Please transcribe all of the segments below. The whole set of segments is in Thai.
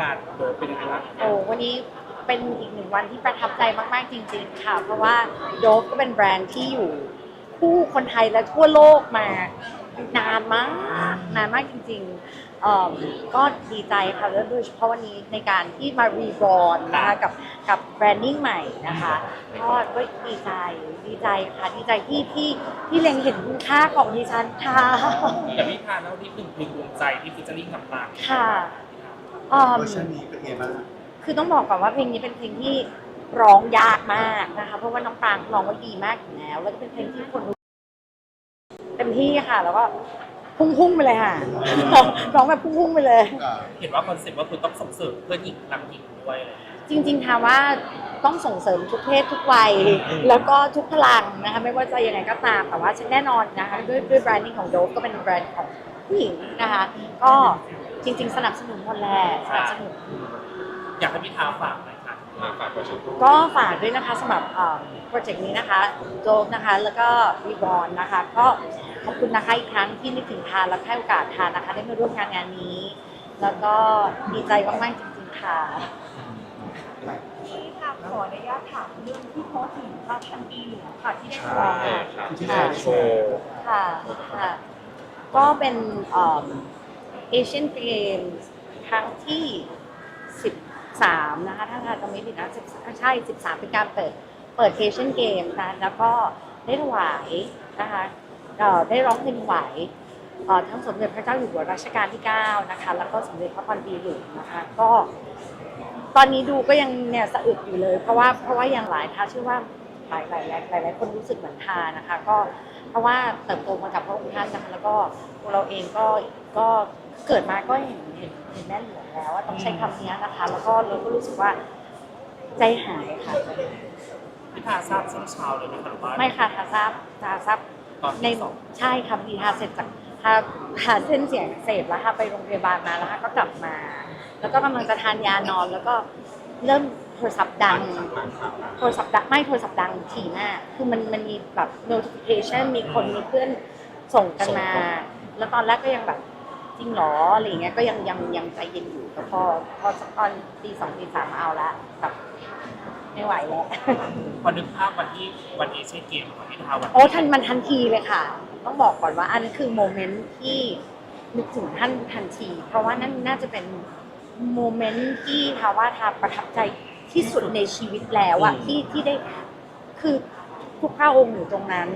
งานโดยเป็นยังไงบ้างโอ้วันนี้เป็นอีกหนึ่งวันที่ประทับใจมากๆจริง ๆ ค่ะ เพราะว่าโดฟก็เป็นแบรนด์ที่อยู่คู่คนไทยและทั่วโลกมานานมากนานมากจริงๆเอ่อก็ดีใจค่ะแล้วโดยเฉพาะวันนี้ในการที่มารีบอร์นนะคะกับกับแบรนดิ้งใหม่นะคะก็ก็ดีใจดีใจค่ะดีใจที่ที่ที่เล็งเห็นคุณค่าของดิฉันค่ะแต่พี่ทานแล้วที่หนึ่งเพลงดวงใจที่ฟิชเจอริ่งกับปรางค่ะ อืมเวอร์ชันนี้เป็นไงบ้างคือต้องบอกก่อนว่าเพลงนี้เป็นเพลงที่ร้องยากมากนะคะ เพราะว่าน้องปรางร้องไว้ดีมากอยู่แล้ว แล้วก็เป็นเพลงที่คนรู้เต็มที่ค่ะ แล้วก็พุ่งๆไปเลยค่ะ ร้องแบบพุ่งๆไปเลยเห็นว่าคอนเซ็ปต์ว่าคือต้องส่งเสริมเพื่อนหญิงรักหญิงด้วยอะไรอย่างเงี้ยจริงๆถามว่าต้องส่งเสริมทุกเพศทุกวัย แล้วก็ทุกพลังนะคะไม่ว่าจะยังไงก็ตามแต่ว่าฉันแน่นอนนะคะด้วยด้วยแบรนดิ้งของโดฟก็เป็นแบรนด์ของผู้หญิงนะคะ ก็ จริง ๆ สนับสนุนหมดแหละสนับสนุน อยากให้พี่ทาฝากหน่อยค่ะฝากประชุมก็ฝากด้วยนะคะสำหรับโปรเจกต์นี้นะคะโจบนะคะแล้วก็รีบอลนะคะก็ขอบคุณนะคะอีกครั้งที่นึกถึงทานและให้โอกาสทานนะคะ ได้มาร่วมงานงานนี้ แล้วก็ดีใจมากๆจริงๆค่ะ ที่ค่ะขออนุญาตถามเรื่องที่โพสต์ถึงพระพันปีหลวงค่ะที่ได้ค่ะที่ค่ะได้โชว์ ค่ะค่ะก็เป็นเอ เอเชียนเกมส์ครั้งที่ 13 นะคะ ถ้าเราจะไม่ผิดนะ10ใช่ 13 เป็นการเปิด เปิดเอเชียนเกมส์นะแล้วก็ได้ถวายนะคะได้ร้องเพลงถวายทั้งสมเด็จพระเจ้าอยู่หัวรัชกาลที่ 9 นะคะ แล้วก็สมเด็จพระพันปีหลวงนะคะ ก็ ตอนนี้ดูก็ยังเนี่ยสะอึกอยู่เลย เพราะว่าเพราะว่าอย่างหลายท่าเชื่อว่าหลายหลายหลายหลายลายคนรู้สึกเหมือนทานะคะ ก็เพราะว่าเติบโตมากับพระองค์ท่านนะคะแล้วก็เราเองก็ก็ เกิดมาก็เห็นเห็นเห็นแม่หลวงแล้วว่าต้องใช้คำนี้นะคะ แล้วก็เราก็รู้สึกว่าใจหายค่ะพี่ทาทราบช่วงเช้าเลยไหมคะหรือว่า ไม่ค่ะทาทราบทาทราบตอนในที่สอง ใช่ค่ะพอดีทาเสร็จจากทาทาเส้นเสียงอักเสพแล้วค่ะไปโรงพยาบาลมาแล้วค่ะก็กลับมา แล้วก็กำลังจะทานยานอน แล้วก็เริ่มโทรศัพท์ดัง โทรศัพท์ดังไม่โทรศัพท์ดังถี่มากคือมันมันมีแบบ notification มีคนมีเพื่อนส่งกันมา แล้วตอนแรกก็ยังแบบ จริงเหรออะไรอย่างเงี้ยก็ยังยังยังใจเย็นอยู่แต่พอพอสักตอนตีสองตีสามเอาละแบบไม่ไหวแล้ว พอนึกภาพวันที่วันเอเชียนเกมของพี่ทาวันโอ้ทันมันทันทีเลยค่ะ ต้องบอกก่อนว่าอันนนคือโมเมนต์ที่นึกถึงท่านทันที เพราะว่านั่นน่าจะเป็นโมเมนต์ที่ทาว่าทาประทับใจที่สุดในชีวิตแล้วอะที่ที่ได้คือทุกพระองค์อยู่ตรงนั้น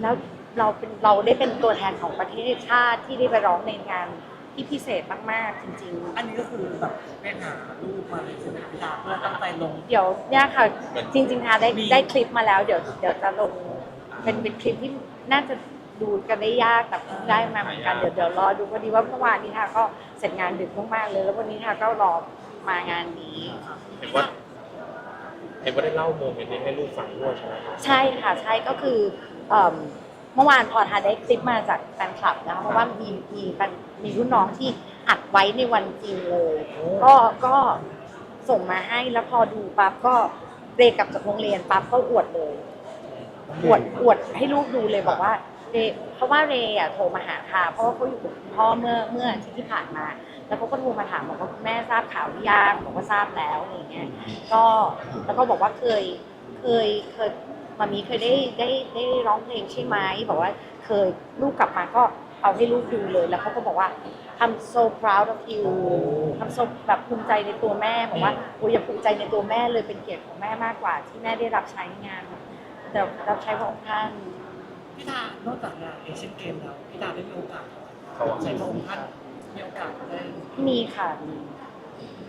แล้ว เราเป็นเราได้เป็นตัวแทนของประเทศชาติที่ได้ไปร้องในงานที่พิเศษมากๆจริงๆอันนี้ก็คือแบบไปหารูปมาเลยใช่ไหมพี่ดาเพื่อตั้งใจลงเดี๋ยวเนี่ยค่ะจริงๆค่ะได้ได้คลิปมาแล้วเดี๋ยวเดี๋ยวจะลงเป็นเป็นคลิปที่น่าจะดูกันได้ยากแต่เพิ่งได้มาเหมือนกันเดี๋ยวเดี๋ยวรอดูพอดีว่าเมื่อวานนี้ค่ะก็เสร็จงานดึกมากๆเลย แล้ววันนี้ค่ะก็รอมางานนี้ เห็นว่าเห็นว่าได้เล่าโมเมนต์นี้ให้ลูกฟังด้วยใช่ไหมครับ ใช่ค่ะใช่ก็คือเอิ่ม เมื่อวานพอทาได้คลิปมาจากแฟนคลับนะคะเพราะว่ามีมีแฟนมีรุ่นน้องที่อัดไว้ในวันจริงเลย ก็ก็ส่งมาให้แล้วพอดูปั๊บก็เรกลับจากโรงเรียนปั๊บก็อวดเลยอวดอวดให้ลูกดูเลยบอกว่าเรเพราะว่าเรย์อะโทรมาหาค่ะเพราะว่าเขาอยู่กับคุณพ่อเมื่อเมื่ออาทิตย์ที่ผ่านมา แล้วเขาก็โทรมาถามบอกว่าคุณแม่ทราบข่าวหรือยังบอกว่าทราบแล้วอะไรอย่างเงี้ยก็แล้วก็บอกว่าเคยเคยเคย มามีเคยได้ได้ได้ร้องเพลงใช่ไหมบอกว่าเคยลูกกลับมาก็เอาให้ลูกดูเลย แล้วเขาก็บอกว่า I'm so proud of you ทำ so แบบภูมิใจในตัวแม่บอกว่าโอ้ยอย่าภูมิใจในตัวแม่เลยเป็นเกียรติของแม่มากกว่า ที่แม่ได้รับใช้งานแต่รับใช้พระองค์ท่านพี่ดานอกจากงานเอเชียนเกมแล้วพี่ดาได้มีโอกาสเขาใช้พระองค์ท่านมีโอกาสได้มีค่ะมี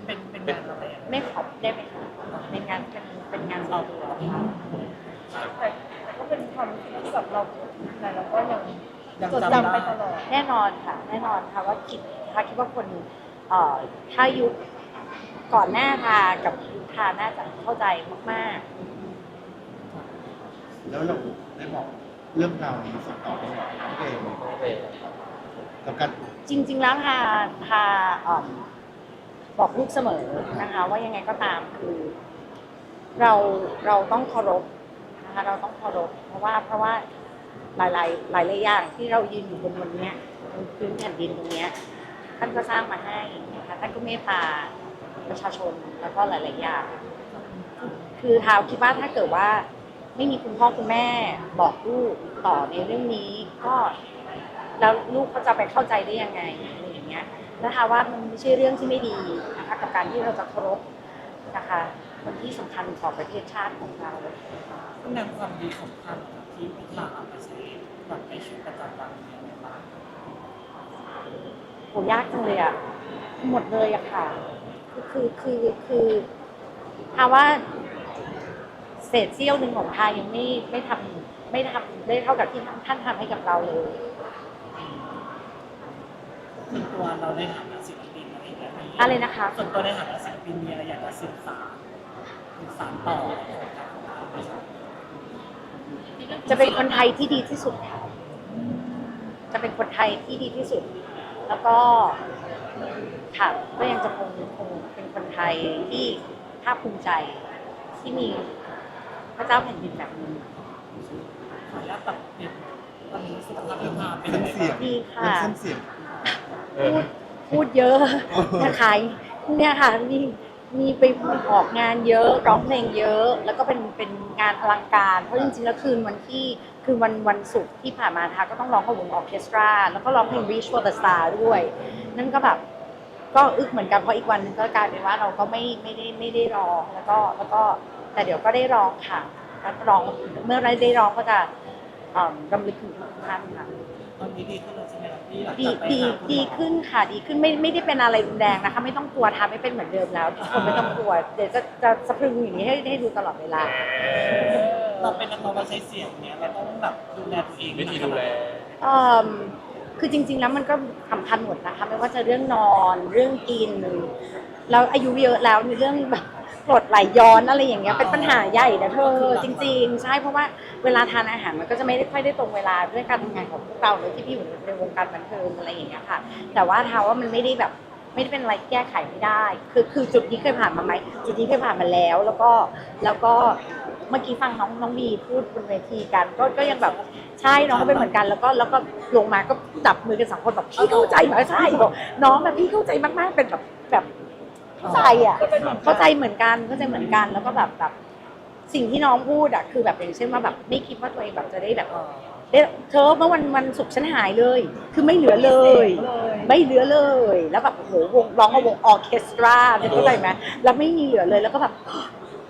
เป็นเป็นงานอะไรอะไม่ขอบได้ไหมคะเป็นงานเป็นเป็นงานเราตัวค่ะแต่ แต่ก็เป็นความรู้สึกที่แบบเราแต่เราก็ยังยังจดจำจำไปได้ตลอดแน่นอนค่ะ แน่นอนค่ะว่าคิดถ้าคิดว่าคนเอ่อถ้ายุคก่อนหน้าทากับยุคทาน่าจะเข้าใจมากแล้วเราได้บอกเรื่องราวนี้ส่งต่อให้กับพี่เอกับการๆ จริง ๆ แล้วทาทาเอิ่มบอกลูกเสมอนะคะ ว่ายังไงก็ตามคือ เราเราต้องเคารพ นะคะเราต้องเคารพเพราะว่าเพราะว่าหลายๆ หลายหลายอย่างที่เรายืนอยู่บนบนนี้บนพื้นแผ่นดินตรงเนี้ยท่านก็สร้างมาให้นะคะท่านก็เมตตาประชาชนแล้วก็หลาย ๆ อย่าง คือทาวคิดว่าถ้าเกิดว่าไม่มีคุณพ่อคุณแม่บอกลูกต่อในเรื่องนี้ ก็แล้วลูกเขาจะไปเข้าใจได้ยังไงอะไรอย่างเงี้ยแล้วทาว่ามันไม่ใช่เรื่องที่ไม่ดีนะคะกับการที่เราจะเคารพ นะคะคนที่สำคัญต่อประเทศชาติของเรา คุณนำความดีของท่านที่พิธาเอาไปใช้แบบในชีวิตประจำวันเนี่ยอะไรบ้างโหยากจังเลยอะหมดเลยอะค่ะ คือคือคือทาว่าเศษเสี้ยวหนึ่งของทายังไม่ไม่ทำไม่ทำได้เท่ากับที่ท่านทำให้กับเราเลย ส่วนตัวเราในฐานะศิลปินอะไรอย่างเงี้ยมีอะไรนะคะ ส่วนตัวในฐานะศิล ปินมีอะไรอยากจะสื่อสารสื่อสารต่อของการทำงานไหมครับจะเป็นคนไทยที่ดีที่สุดค่ะจะเป็นคนไทยที่ดีที่สุด แล้วก็ค่ะก็ยังจะคงคงเป็นคนไทยที่ภาคภูมิใจที่มีพระเจ้าแผ่นดินแบบนี้ขออนุญาตตัดเปลี่ยนตอนนี้สุขภาพพิธาเป็นเส้ยันงไงเสียงบ้างดีเรื่ค่ะองเส้นเสียงเออพูดพูดเยอะนะคะ เนี่ยค่ะมีมีไปออกงานเยอะร้องเพลงเยอะ แล้วก็เป็นเป็นงานอลังการเพราะจริงๆแล้วคืนวันที่คือวันวันศุกร์ที่ผ่านมาทาก็ต้องร้องกับวงออเคสตรา แล้วก็ร้องเพลง Reach for the Star ด้วย นั่นก็แบบก็อึกเหมือนกันเพราะอีกวันหนึงก็กลายเป็นว่าเราก็ไม่ไม่ได้ไม่ได้ร้องแล้วก็แล้วก็แต่เดี๋ยวก็ได้ร้องค่ะร้องเมื่อไรได้ร้องก็จะ เอ่อรำลึกถึงทุกท่านค่ะตอนนี้ดีขึ้นแล้วใช่ไหมครับพี่หลังดีจากไปดีหาคุณหมอดีขึ้นค่ะ ดีขึ้นไม่ไม่ได้เป็นอะไรรุนแรงนะคะ ไม่ต้องกลัวทำไม่เป็นเหมือนเดิมแล้วทุกคนไม่ต้องกลัวเดี๋ยวจะจะสะพรึงอย่างนี้ให้ให้ดูตลอดเวลา เราเป็นนักร้องเราใช้เสียงเนี้ยเราต้องแบบดูแลตัวเองวิธีดูแล เอิ่มคือจริง ๆ แล้วมันก็สำคัญหมดนะคะไม่ว่าจะเรื่องนอนเรื่องกิน แล้วอายุเยอะแล้วในเรื่องแบบ กรดไหลย้อนอะไรอย่างเงี้ยเป็นปัญหาใหญ่นะเธอจริง ๆ ใช่เพราะว่าเวลาทานอาหารมันก็จะไม่ได้ค่อยได้ตรงเวลาด้วยการทำงานของพวกเราเลยที่พี่อยู่ในวงการบันเทิงอะไรอย่างเงี้ยค่ะ แต่ว่าทาว่ามันไม่ได้แบบไม่ได้เป็นอะไรที่แก้ไขไม่ได้ คือคือจุดนี้เคยผ่านมาไหมจุดนี้เคยผ่านมาแล้ว แล้วก็แล้วก็เมื่อกี้ฟังน้องน้องบีพูดบนเวทีกัน ก็ก็ยังแบบใช่น้องก็เป็นเหมือนกันแล้วก็แล้วก็ลงมาก็จับมือกันสองคนแบบพี่เข้าใจไหมใช่บอกน้องแบบพี่เข้าใจมากๆเป็นแบบแบบ เข้าใจอะเข้าใจเหมือนกันเข้าใจเหมือนกัน แล้วก็แบบแบบสิ่งที่น้องพูดอะคือแบบอย่างเช่นว่าแบบไม่คิดว่าตัวเองแบบจะได้แบบเออได้เธอเมื่อวันวันศุกร์ฉันหายเลย คือไม่เหลือเลย ไม่เหลือเลย แล้วแบบโอ้โหวงร้องกับวงออร์เคสตราเนี่ยเข้าใจไหมแล้วไม่มีเหลือเลยแล้วก็แบบ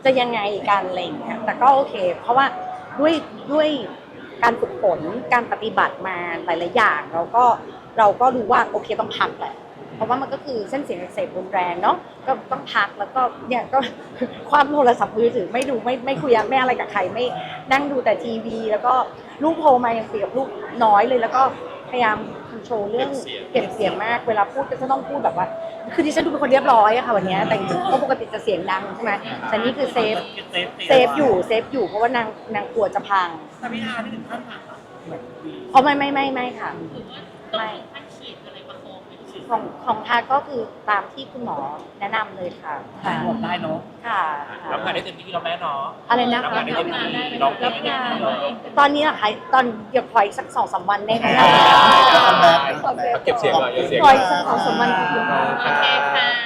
จะยังไงกันอะไรอย่างเงี้ยแต่ก็โอเค เพราะว่าด้วยด้วยการฝึกฝนการปฏิบัติมาหลายๆอย่างเราก็เราก็รู้ว่าโอเคต้องพักแหละ เพราะว่ามันก็คือเส้นเสียงอักเสบรุนแรงเนาะก็ต้องพักแล้วก็เนี่ยก็ความโทรศัพท์มือถือไม่ดูไม่ไม่คุยไม่อะไรกับใครไม่นั่งดูแต่ทีวี แล้วก็ลูกโทรมายังคุยกับลูกน้อยเลย แล้วก็พยายามคอนโทรลเรื่องเก็บเสียงมากเวลาพูดก็จะต้องพูดแบบว่า คือดิฉันดูเป็นคนเรียบร้อยอะค่ะวันเนี้ยแต่จริงๆก็ปกติจะเสียงดังใช่ไหมแต่นี่คือเซฟเซฟเซฟอยู่เซฟอยู่เพราะว่านางนางกลัวจะพังแต่พิธาไม่ถึงขั้นผ่าตัดเหมือนวีอ๋อไม่ไม่ไม่ไม่ค่ะไม่ ของของทาก็คือตามที่คุณหมอแนะนำเลยค่ะหายหมดได้เนาะค่ะรับงานได้เต็มที่แล้วแม่เนาะอะไรนะรับคะงานได้เต็มที่ร้องเพลงได้เต็มที่เลยตอนนี้อะค่ะตอนเดี๋ยวพอยสักสองสามวันได้ไหมอ่าเก็บเสียงก่อนเก็บเสียงพก่ออยนสักสองสามวันโอเคค่ะ